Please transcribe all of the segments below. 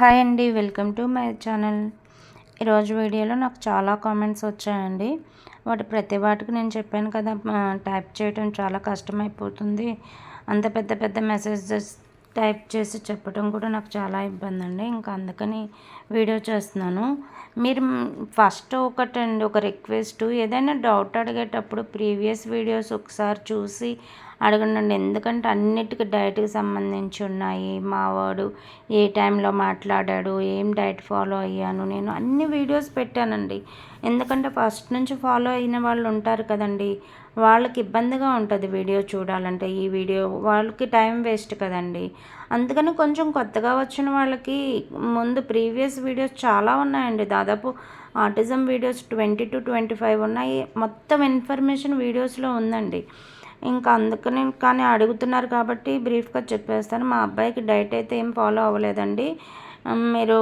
Hi అండి welcome to my channel. ఈరోజు వీడియోలో నాకు చాలా కామెంట్స్ వచ్చాయండి. వాటి ప్రతి వాటికి నేను చెప్పాను కదా టైప్ చేయడం చాలా కష్టమైపోతుంది. అంత పెద్ద పెద్ద మెసేజెస్ టైప్ చేసి చెప్పడం కూడా నాకు చాలా ఇబ్బంది అండి ఇంకా అందుకని వీడియో చేస్తున్నాను. మీరు ఫస్ట్ ఒకటండి ఒక రిక్వెస్ట్. ఏదైనా డౌట్ అడిగేటప్పుడు ప్రీవియస్ వీడియోస్ ఒకసారి చూసి అడగండి ఎందుకంటే అన్నిటికీ డైట్కి సంబంధించి ఉన్నాయి. మా వాడు ఏ టైంలో మాట్లాడాడు ఏం డైట్ ఫాలో అయ్యాను నేను అన్ని వీడియోస్ పెట్టానండి. ఎందుకంటే ఫస్ట్ నుంచి ఫాలో అయిన వాళ్ళు ఉంటారు కదండి. వాళ్ళకి ఇబ్బందిగా ఉంటుంది వీడియో చూడాలంటే. ఈ వీడియో వాళ్ళకి టైం వేస్ట్ కదండి. అందుకని కొంచెం కొత్తగా వచ్చిన వాళ్ళకి ముందు ప్రీవియస్ వీడియోస్ చాలా ఉన్నాయండి. దాదాపు autism videos twenty two twenty five ఉన్నాయి. మొత్తం ఇన్ఫర్మేషన్ వీడియోస్లో ఉందండి. ఇంకా అందుకని కానీ అడుగుతున్నారు కాబట్టి బ్రీఫ్గా చెప్పేస్తాను. మా అబ్బాయికి డైట్ అయితే ఏం ఫాలో అవ్వలేదండి. మీరు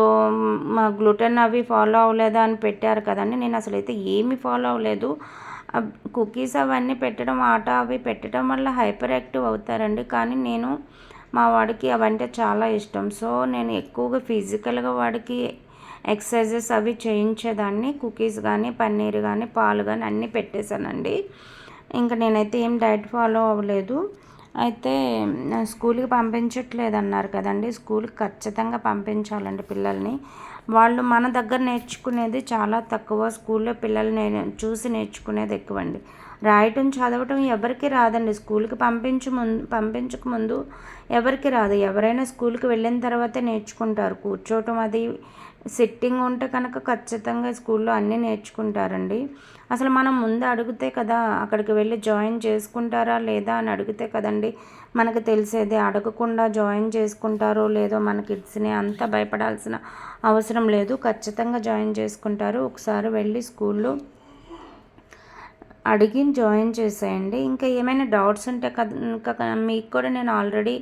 మా గ్లూటెన్ అవి ఫాలో అవ్వలేదా అని పెట్టారు కదండి. నేను అసలు అయితే ఏమీ ఫాలో అవ్వలేదు. కుకీస్ అవన్నీ పెట్టడం ఆట అవి పెట్టడం వల్ల హైపర్ యాక్టివ్ అవుతారండి. కానీ నేను మా వాడికి అవంటే చాలా ఇష్టం. సో నేను ఎక్కువగా ఫిజికల్గా వాడికి ఎక్సర్సైజెస్ అవి చేయించేదాన్ని. కుకీస్ కానీ పన్నీర్ కానీ పాలు కానీ అన్నీ పెట్టేశానండి. ఇంకా నేనైతే ఏం డైట్ ఫాలో అవ్వలేదు. అయితే స్కూల్కి పంపించట్లేదు అన్నారు కదండి. స్కూల్కి ఖచ్చితంగా పంపించాలండి పిల్లల్ని. వాళ్ళు మన దగ్గర నేర్చుకునేది చాలా తక్కువ. స్కూల్లో పిల్లలు చూసి నేర్చుకునేది ఎక్కువ అండి రాయటం చదవటం ఎవరికి రాదండి. స్కూల్కి పంపించు ముందు పంపించక ముందు ఎవరికి రాదు. ఎవరైనా స్కూల్కి వెళ్ళిన తర్వాతే నేర్చుకుంటారు. కూర్చోవటం అది సిట్టింగ్ ఉంటే కనుక ఖచ్చితంగా స్కూల్లో అన్నీ నేర్చుకుంటారండి. అసలు మనం ముందు అడిగితే కదా అక్కడికి వెళ్ళి జాయిన్ చేసుకుంటారా లేదా అని అడిగితే కదండి మనకు తెలిసేది అడగకుండా జాయిన్ చేసుకుంటారో లేదో మన కిడ్స్ని అంత భయపడాల్సిన అవసరం లేదు. ఖచ్చితంగా జాయిన్ చేసుకుంటారు. ఒకసారి వెళ్ళి స్కూల్లో అడిగి జాయిన్ చేసేయండి. ఇంకా ఏమైనా డౌట్స్ ఉంటే కదా మీకు కూడా నేను ఆల్రెడీ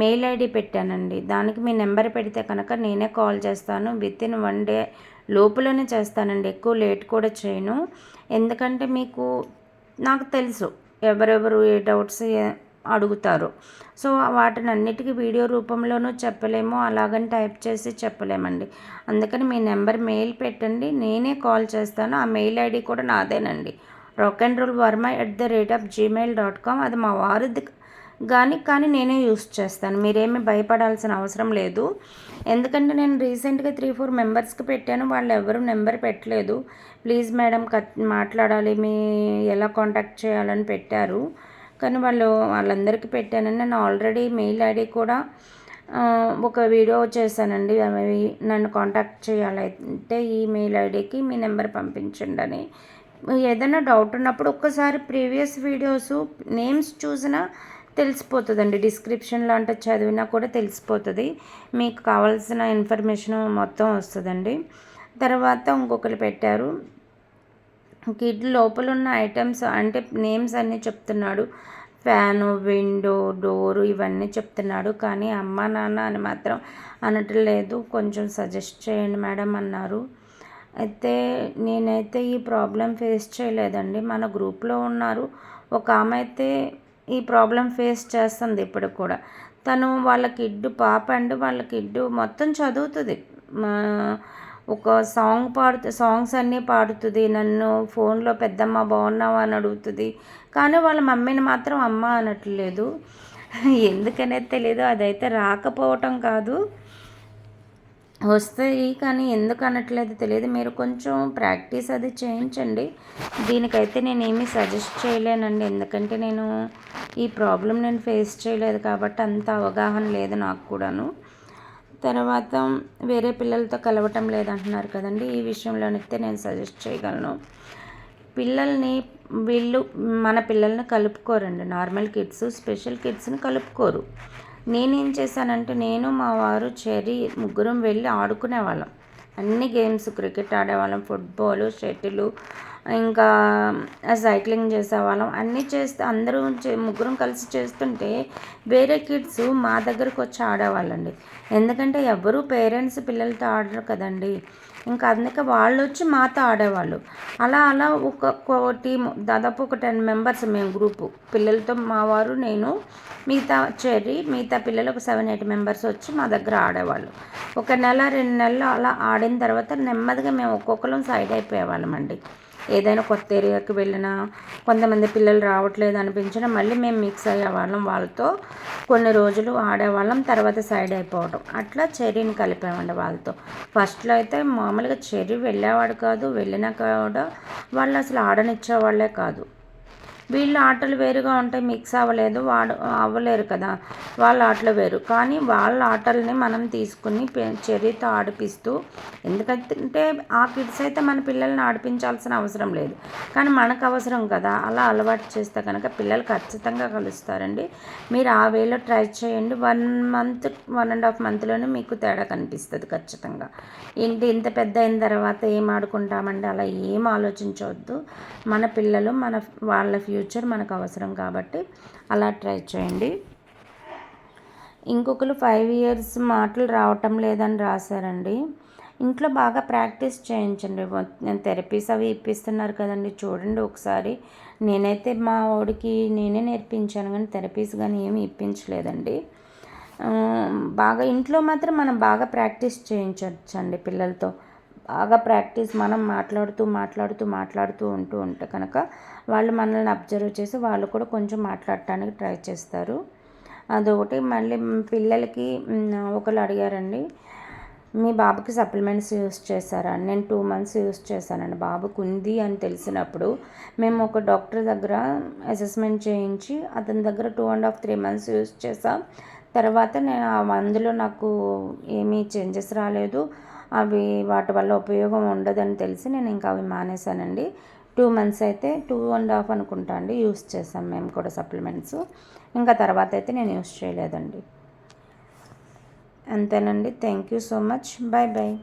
మెయిల్ ఐడి పెట్టానండి. దానికి మీ నెంబర్ పెడితే కనుక నేనే కాల్ చేస్తాను. విత్ ఇన్ వన్ డే లోపలనే చేస్తానండి. ఎక్కువ లేట్ కూడా చేయను. ఎందుకంటే మీకు నాకు తెలుసు ఎవరెవరు ఏ డౌట్స్ అడుగుతారు. సో వాటిని అన్నిటికీ వీడియో రూపంలోనూ చెప్పలేము. అలాగని టైప్ చేసి చెప్పలేమండి. అందుకని మీ నెంబర్ మెయిల్ పెట్టండి. నేనే కాల్ చేస్తాను. ఆ మెయిల్ ఐడి కూడా నాదేనండి. Rock and roll Varma at the rate of Gmail dot com అది మా వారిది కానీ కానీ నేనే యూస్ చేస్తాను. మీరేమీ భయపడాల్సిన అవసరం లేదు. ఎందుకంటే నేను రీసెంట్గా త్రీ ఫోర్ మెంబర్స్కి పెట్టాను. వాళ్ళు ఎవరు నెంబర్ పెట్టలేదు. ప్లీజ్ మేడం కట్ మాట్లాడాలి. మీ ఎలా కాంటాక్ట్ చేయాలని పెట్టారు. కానీ వాళ్ళు వాళ్ళందరికీ పెట్టానని నేను ఆల్రెడీ మెయిల్ ఐడి కూడా ఒక వీడియో చేశానండి. అవి నన్ను కాంటాక్ట్ చేయాలంటే ఈ మెయిల్ ఐడికి మీ నెంబర్ పంపించండి అని. ఏదైనా డౌట్ ఉన్నప్పుడు ఒక్కసారి ప్రీవియస్ వీడియోస్ నేమ్స్ చూసినా తెలిసిపోతుందండి. డిస్క్రిప్షన్లో అంటే చదివినా కూడా తెలిసిపోతుంది. మీకు కావాల్సిన ఇన్ఫర్మేషన్ మొత్తం వస్తుందండి. తర్వాత ఇంకొకరు పెట్టారు. కిడ్ లోపల ఉన్న ఐటమ్స్ అంటే నేమ్స్ అన్నీ చెప్తున్నాడు. ఫ్యాను విండో డోరు ఇవన్నీ చెప్తున్నాడు. కానీ అమ్మ నాన్న అని మాత్రం అనట్లేదు. కొంచెం సజెస్ట్ చేయండి మేడం అన్నారు. అయితే నేనైతే ఈ ప్రాబ్లం ఫేస్ చేయలేదండి. మన గ్రూప్లో ఉన్నారు. ఒక ఆమె అయితే ఈ ప్రాబ్లం ఫేస్ చేస్తుంది ఇప్పుడు కూడా. తను వాళ్ళ కిడ్డు పాప అండి వాళ్ళ కిడ్డు మొత్తం చదువుతుంది. ఒక సాంగ్ పాడుతూ సాంగ్స్ అన్నీ పాడుతుంది. నన్ను ఫోన్లో పెద్దమ్మ బాగున్నావా అని అడుగుతుంది. కానీ వాళ్ళ మమ్మీని మాత్రం అమ్మ అనట్లేదు. ఎందుకనేది తెలియదు అదైతే రాకపోవటం కాదు. వస్తాయి కానీ ఎందుకు అనట్లేదు తెలియదు. మీరు కొంచెం ప్రాక్టీస్ అది చేయించండి. దీనికైతే నేను ఏమీ సజెస్ట్ చేయలేనండి. ఎందుకంటే నేను ఈ ప్రాబ్లం నేను ఫేస్ చేయలేదు కాబట్టి అంత అవగాహన లేదు నాకు కూడాను. తర్వాత వేరే పిల్లలతో కలవటం లేదంటున్నారు కదండి. ఈ విషయంలోనైతే నేను సజెస్ట్ చేయగలను. పిల్లల్ని వీళ్ళు మన పిల్లల్ని కలుపుకోరండి. నార్మల్ కిడ్స్ స్పెషల్ కిడ్స్ని కలుపుకోరు. నేనేం చేశానంటే నేను మా వారు చెరి ముగ్గురం వెళ్ళి ఆడుకునేవాళ్ళం. అన్ని గేమ్స్ క్రికెట్ ఆడేవాళ్ళం ఫుట్బాల్ షటిల్ ఇంకా సైక్లింగ్ చేసేవాళ్ళం. అన్నీ చేస్తే అందరూ ముగ్గురం కలిసి చేస్తుంటే వేరే కిడ్స్ మా దగ్గరకు వచ్చి ఆడేవాళ్ళండి. ఎందుకంటే ఎవరు పేరెంట్స్ పిల్లలతో ఆడరు కదండి. ఇంకా అందుకే వాళ్ళు వచ్చి మాతో ఆడేవాళ్ళు. అలా అలా ఒక టీం దాదాపు ఒక టెన్ మెంబర్స్ మేము గ్రూపు. పిల్లలతో మా వారు నేను మిగతా చెర్రీ మిగతా పిల్లలు ఒక సెవెన్ ఎయిట్ మెంబర్స్ వచ్చి మా దగ్గర ఆడేవాళ్ళు. ఒక నెల రెండు నెలలు అలా ఆడిన తర్వాత నెమ్మదిగా మేము ఒక్కొక్కరం సైడ్ అయిపోయేవాళ్ళమండి. అండి ఏదైనా కొత్త ఏరియాకి వెళ్ళినా కొంతమంది పిల్లలు రావట్లేదు అనిపించినా మళ్ళీ మేము మిక్స్ అయ్యేవాళ్ళం వాళ్ళతో కొన్ని రోజులు ఆడేవాళ్ళం తర్వాత సైడ్ అయిపోవడం అట్లా చెర్రీని కలిపామండి వాళ్ళతో. ఫస్ట్లో అయితే మామూలుగా చెర్రీ వెళ్ళేవాడు కాదు వెళ్ళినా కూడా వాళ్ళు అసలు ఆడనిచ్చేవాళ్ళే కాదు. వీళ్ళ ఆటలు వేరుగా ఉంటాయి మిక్స్ అవ్వలేదు వాడు అవ్వలేరు కదా. వాళ్ళ ఆటలు వేరు. కానీ వాళ్ళ ఆటల్ని మనం తీసుకుని చర్యతో ఆడిపిస్తూ ఎందుకంటే ఆ కిడ్స్ అయితే మన పిల్లల్ని ఆడిపించాల్సిన అవసరం లేదు. కానీ మనకు అవసరం కదా. అలా అలవాటు చేస్తే కనుక పిల్లలు ఖచ్చితంగా కలుస్తారండి. మీరు ఆ వేలో ట్రై చేయండి. One month one and half మంత్లోనే మీకు తేడా కనిపిస్తుంది ఖచ్చితంగా. ఏంటి ఇంత పెద్ద అయిన తర్వాత ఏం ఆడుకుంటామండి? అలా ఏం ఆలోచించవద్దు. మన పిల్లలు మన వాళ్ళ ఫ్యూచర్ ఫ్యూచర్ మనకు అవసరం కాబట్టి అలా ట్రై చేయండి. ఇంకొకరు ఫైవ్ ఇయర్స్ మాటలు రావటం లేదని రాశారండి. ఇంట్లో బాగా ప్రాక్టీస్ చేయించండి. నేను థెరపీస్ అవి ఇప్పిస్తున్నారు కదండి. చూడండి ఒకసారి. నేనైతే మా వాడికి నేనే నేర్పించాను కానీ థెరపీస్ కానీ ఏమి ఇప్పించలేదండి. బాగా ఇంట్లో మాత్రం మనం బాగా ప్రాక్టీస్ చేయించవచ్చండి పిల్లలతో. బాగా ప్రాక్టీస్ మనం మాట్లాడుతూ మాట్లాడుతూ మాట్లాడుతూ ఉంటూ ఉంటే కనుక వాళ్ళు మనల్ని అబ్జర్వ్ చేసి వాళ్ళు కూడా కొంచెం మాట్లాడటానికి ట్రై చేస్తారు. అదొకటి. మళ్ళీ పిల్లలకి ఒకరు అడిగారండి మీ బాబుకి సప్లిమెంట్స్ యూస్ చేశారా? నేను టూ మంత్స్ యూస్ చేశానండి. బాబుకు ఉంది అని తెలిసినప్పుడు మేము ఒక డాక్టర్ దగ్గర అసెస్మెంట్ చేయించి అతని దగ్గర two and half three months use చేసాం తర్వాత నేను ఆ మందులో నాకు ఏమీ చేంజెస్ రాలేదు. అవి వాటి వల్ల ఉపయోగం ఉండదని తెలిసి నేను ఇంకా అవి మానేశానండి. టూ మంత్స్ అయితే టూ అండ్ హాఫ్ అనుకుంటా అండి. యూస్ చేసాం మేము కూడా సప్లిమెంట్స్ ఇంకా తర్వాత అయితే నేను యూస్ చేయలేదండి. అంతేనండి. Thank you so much bye bye